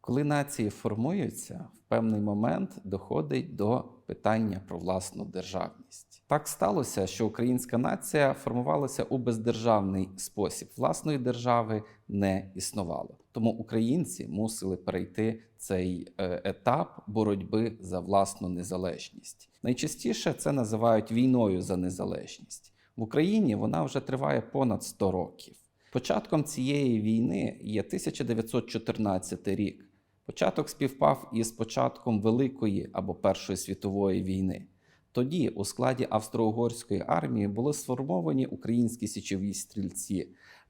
Коли нації формуються, в певний момент доходить до питання про власну державність. Так сталося, що українська нація формувалася у бездержавний спосіб. Власної держави не існувало. Тому українці мусили перейти цей е, етап боротьби за власну незалежність. Найчастіше це називають війною за незалежність. В Україні вона вже триває понад 100 років. Початком цієї війни є 1914 рік. Початок співпав із початком Великої або Першої світової війни. Тоді у складі Австро-Угорської армії були сформовані українські січові стрільці,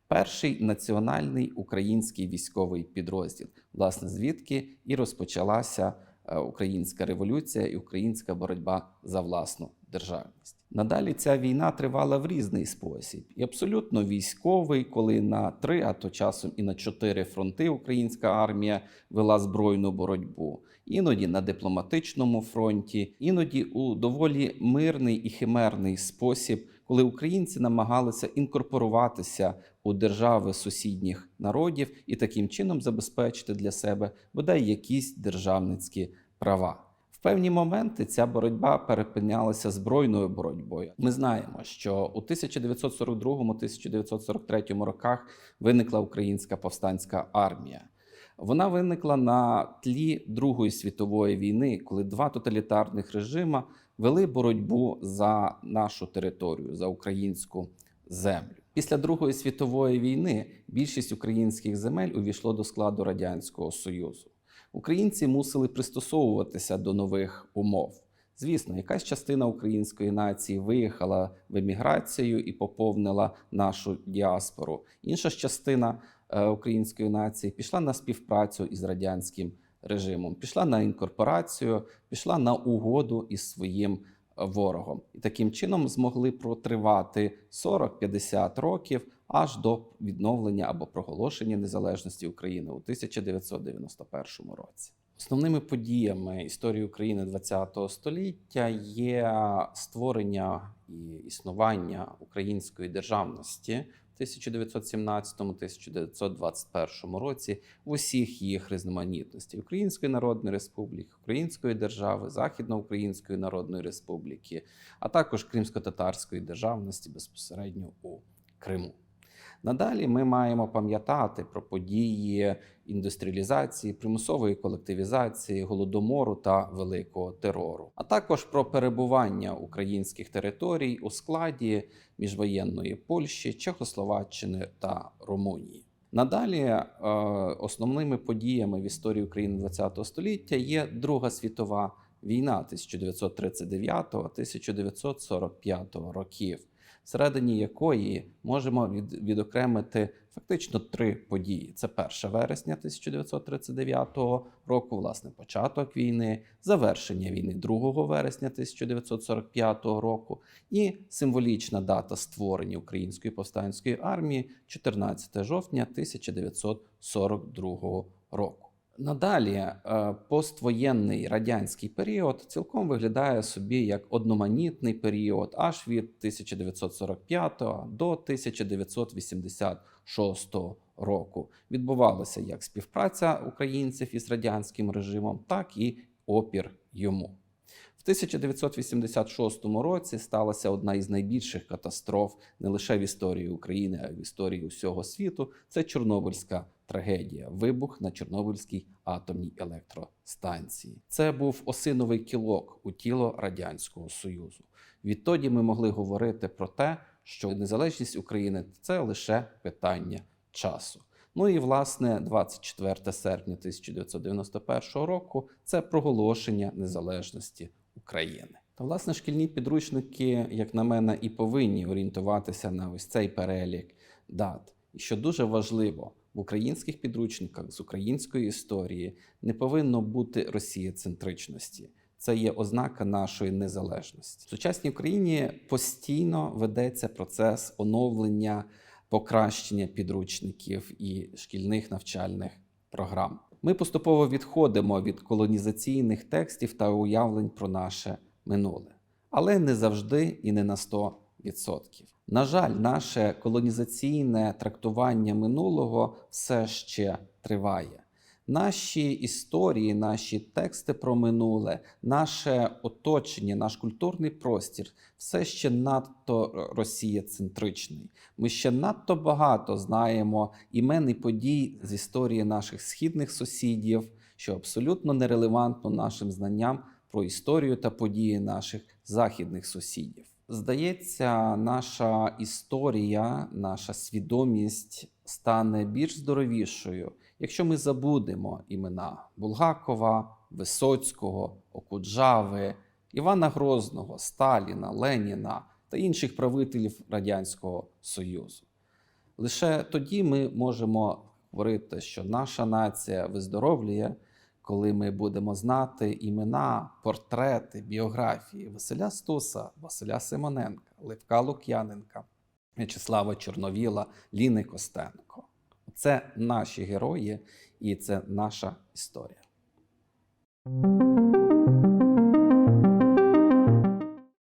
перший національний український військовий підрозділ, власне, звідки і розпочалася е, українська революція і українська боротьба за власну державність. Надалі ця війна тривала в різний спосіб, і абсолютно військовий, коли на три, а то часом і на чотири фронти українська армія вела збройну боротьбу, іноді на дипломатичному фронті, іноді у доволі мирний і химерний спосіб, коли українці намагалися інкорпоруватися у держави сусідніх народів і таким чином забезпечити для себе бодай якісь державницькі права. В певні моменти ця боротьба перепинялася збройною боротьбою. Ми знаємо, що у 1942-1943 роках виникла українська повстанська армія. Вона виникла на тлі Другої світової війни, коли два тоталітарних режима вели боротьбу за нашу територію, за українську землю. Після Другої світової війни більшість українських земель увійшло до складу Радянського Союзу. Українці мусили пристосовуватися до нових умов. Звісно, якась частина української нації виїхала в еміграцію і поповнила нашу діаспору. Інша ж частина е, української нації пішла на співпрацю із радянським режимом, пішла на інкорпорацію, пішла на угоду із своїм е, ворогом. І таким чином змогли протривати 40-50 років аж до відновлення або проголошення незалежності України у 1991 році. Основними подіями історії України ХХ століття є створення і існування української державності в 1917-1921 році в усіх їх різноманітності Української Народної Республіки, Української держави, Західноукраїнської Народної Республіки, а також Кримсько-татарської державності безпосередньо у Криму. Надалі ми маємо пам'ятати про події індустріалізації, примусової колективізації, голодомору та великого терору, а також про перебування українських територій у складі міжвоєнної Польщі, Чехословаччини та Румунії. Надалі е, основними подіями в історії України ХХ століття є Друга світова війна 1939-1945 років всередині якої можемо від, відокремити фактично три події: це 1 вересня 1939 року, власне, початок війни, завершення війни 2 вересня 1945 року і символічна дата створення Української повстанської армії 14 жовтня 1942 року. Надалі е, поствоєнний радянський період цілком виглядає собі як одноманітний період аж від 1945 до 1986 року. Відбувалася як співпраця українців із радянським режимом, так і опір йому. В 1986 році сталася одна із найбільших катастроф не лише в історії України, а й в історії усього світу. Це Чорнобильська трагедія, вибух на Чорнобильській атомній електростанції. Це був осиновий кілок у тіло Радянського Союзу. Відтоді ми могли говорити про те, що незалежність України це лише питання часу. Ну і власне 24 серпня 1991 року це проголошення незалежності України. Та власне шкільні підручники, як на мене, і повинні орієнтуватися на ось цей перелік дат. І що дуже важливо, в українських підручниках з української історії не повинно бути росієцентричності. Це є ознака нашої незалежності. В сучасній Україні постійно ведеться процес оновлення, покращення підручників і шкільних навчальних програм. Ми поступово відходимо від колонізаційних текстів та уявлень про наше минуле, але не завжди і не на На жаль, наше колонізаційне трактування минулого все ще триває. Наші історії, наші тексти про минуле, наше оточення, наш культурний простір все ще надто росієцентричний. Ми ще надто багато знаємо імен і подій з історії наших східних сусідів, що абсолютно нерелевантно нашим знанням про історію та події наших західних сусідів. Здається, наша історія, наша свідомість стане більш здоровішою, якщо ми забудемо імена Булгакова, Висоцького, Окуджави, Івана Грозного, Сталіна, Леніна та інших правителів Радянського Союзу. Лише тоді ми можемо говорити, що наша нація виздоровлює, коли ми будемо знати імена, портрети, біографії Василя Стуса, Василя Симоненка, Левка Лук'яненка, В'ячеслава Чорновіла, Ліни Костенко. Це наші герої і це наша історія.